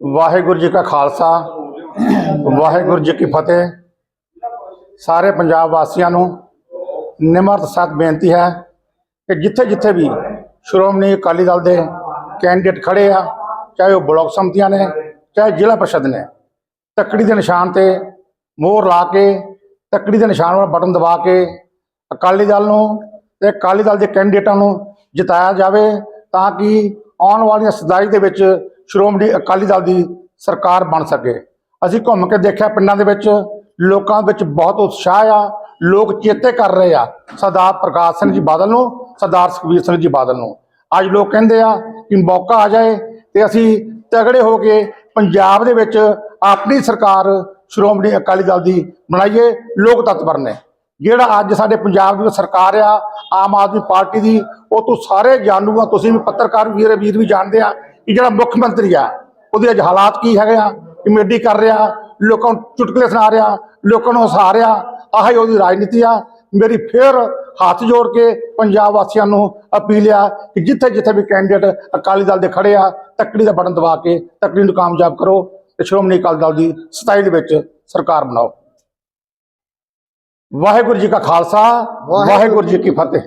ਵਾਹਿਗੁਰੂ ਜੀ ਕਾ ਖਾਲਸਾ, ਵਾਹਿਗੁਰੂ ਜੀ ਕੀ ਫਤਿਹ। ਸਾਰੇ ਪੰਜਾਬ ਵਾਸੀਆਂ ਨੂੰ ਨਿਮਰਤ ਸਤ ਬੇਨਤੀ ਹੈ ਕਿ ਜਿੱਥੇ ਜਿੱਥੇ ਵੀ ਸ਼੍ਰੋਮਣੀ ਅਕਾਲੀ ਦਲ ਦੇ ਕੈਂਡੀਡੇਟ ਖੜੇ ਆ, ਚਾਹੇ ਉਹ ਬਲਾਕ ਸੰਮਤੀਆਂ ਨੇ, ਚਾਹੇ ਜ਼ਿਲ੍ਹਾ ਪਰਿਸ਼ਦ ਨੇ, ਤੱਕੜੀ ਦੇ ਨਿਸ਼ਾਨ ਤੇ ਮੋਹਰ ਲਾ ਕੇ, ਤੱਕੜੀ ਦੇ ਨਿਸ਼ਾਨ ਵਾਲਾ ਬਟਨ ਦਬਾ ਕੇ ਅਕਾਲੀ ਦਲ ਨੂੰ ਤੇ ਅਕਾਲੀ ਦਲ ਦੇ ਕੈਂਡੀਡੇਟਾਂ ਨੂੰ ਜਿਤਾਇਆ ਜਾਵੇ ਤਾਂ ਕਿ ਆਉਣ ਵਾਲੀਆਂ ਸਦਾਈ ਦੇ ਵਿੱਚ ਸ਼੍ਰੋਮਣੀ ਅਕਾਲੀ ਦਲ ਦੀ ਸਰਕਾਰ ਬਣ ਸਕੇ। ਅਸੀਂ ਘੁੰਮ ਕੇ ਦੇਖਿਆ ਪਿੰਡਾਂ ਦੇ ਵਿੱਚ, ਲੋਕਾਂ ਵਿੱਚ ਬਹੁਤ ਉਤਸ਼ਾਹ ਆ, ਲੋਕ ਚੇਤੇ ਕਰ ਰਹੇ ਆ। ਸਰਦਾਰ ਪ੍ਰਕਾਸ਼ ਸਿੰਘ ਜੀ ਬਾਦਲ ਨੂੰ, ਸਰਦਾਰ ਸੁਖਬੀਰ ਸਿੰਘ ਜੀ ਬਾਦਲ ਨੂੰ। ਅੱਜ ਲੋਕ ਕਹਿੰਦੇ ਆ ਕਿ ਮੌਕਾ ਆ ਜਾਏ ਤੇ ਅਸੀਂ ਤਗੜੇ ਹੋ ਕੇ ਪੰਜਾਬ ਦੇ ਵਿੱਚ ਆਪਣੀ ਸਰਕਾਰ ਸ਼੍ਰੋਮਣੀ ਅਕਾਲੀ ਦਲ ਦੀ ਬਣਾਈਏ ਲੋਕ ਤਤਪਰ ਨੇ ਜਿਹੜਾ ਅੱਜ ਸਾਡੇ ਪੰਜਾਬ ਦੀ ਸਰਕਾਰ ਆ, ਆਮ ਆਦਮੀ ਪਾਰਟੀ ਦੀ, ਉਹ ਤੋਂ ਸਾਰੇ ਜਾਣੂ ਆ। ਤੁਸੀਂ ਵੀ ਪੱਤਰਕਾਰ ਵੀਰ ਵੀਰ ਵੀ ਜਾਣਦੇ ਆ ਕਿ ਜਿਹੜਾ ਮੁੱਖ ਮੰਤਰੀ ਆ ਉਹਦੇ ਅੱਜ ਹਾਲਾਤ ਕੀ ਹੈਗੇ ਆ? ਕਮੇਡੀ ਕਰ ਰਿਹਾ ਲੋਕਾਂ ਨੂੰ ਚੁਟਕਲੇ ਸੁਣਾ ਰਿਹਾ ਲੋਕਾਂ ਨੂੰ ਹਸਾ ਰਿਹਾ ਆਹ ਹੀ ਉਹਦੀ ਰਾਜਨੀਤੀ ਆ। ਮੇਰੀ ਫੇਰ ਹੱਥ ਜੋੜ ਕੇ ਪੰਜਾਬ ਵਾਸੀਆਂ ਨੂੰ ਅਪੀਲ ਆ ਕਿ ਜਿੱਥੇ ਜਿੱਥੇ ਵੀ ਕੈਂਡੀਡੇਟ ਅਕਾਲੀ ਦਲ ਦੇ ਖੜੇ ਆ ਤੱਕੜੀ ਦਾ ਬਟਨ ਦਬਾ ਕੇ ਤੱਕੜੀ ਨੂੰ ਕਾਮਯਾਬ ਕਰੋ ਤੇ ਸ਼੍ਰੋਮਣੀ ਅਕਾਲੀ ਦਲ ਦੀ ਸਤਾਈ ਦੇ ਵਿੱਚ ਸਰਕਾਰ ਬਣਾਓ। ਵਾਹਿਗੁਰੂ ਜੀ ਕਾ ਖਾਲਸਾ ਵਾਹਿਗੁਰੂ ਜੀ ਕੀ ਫਤਿਹ।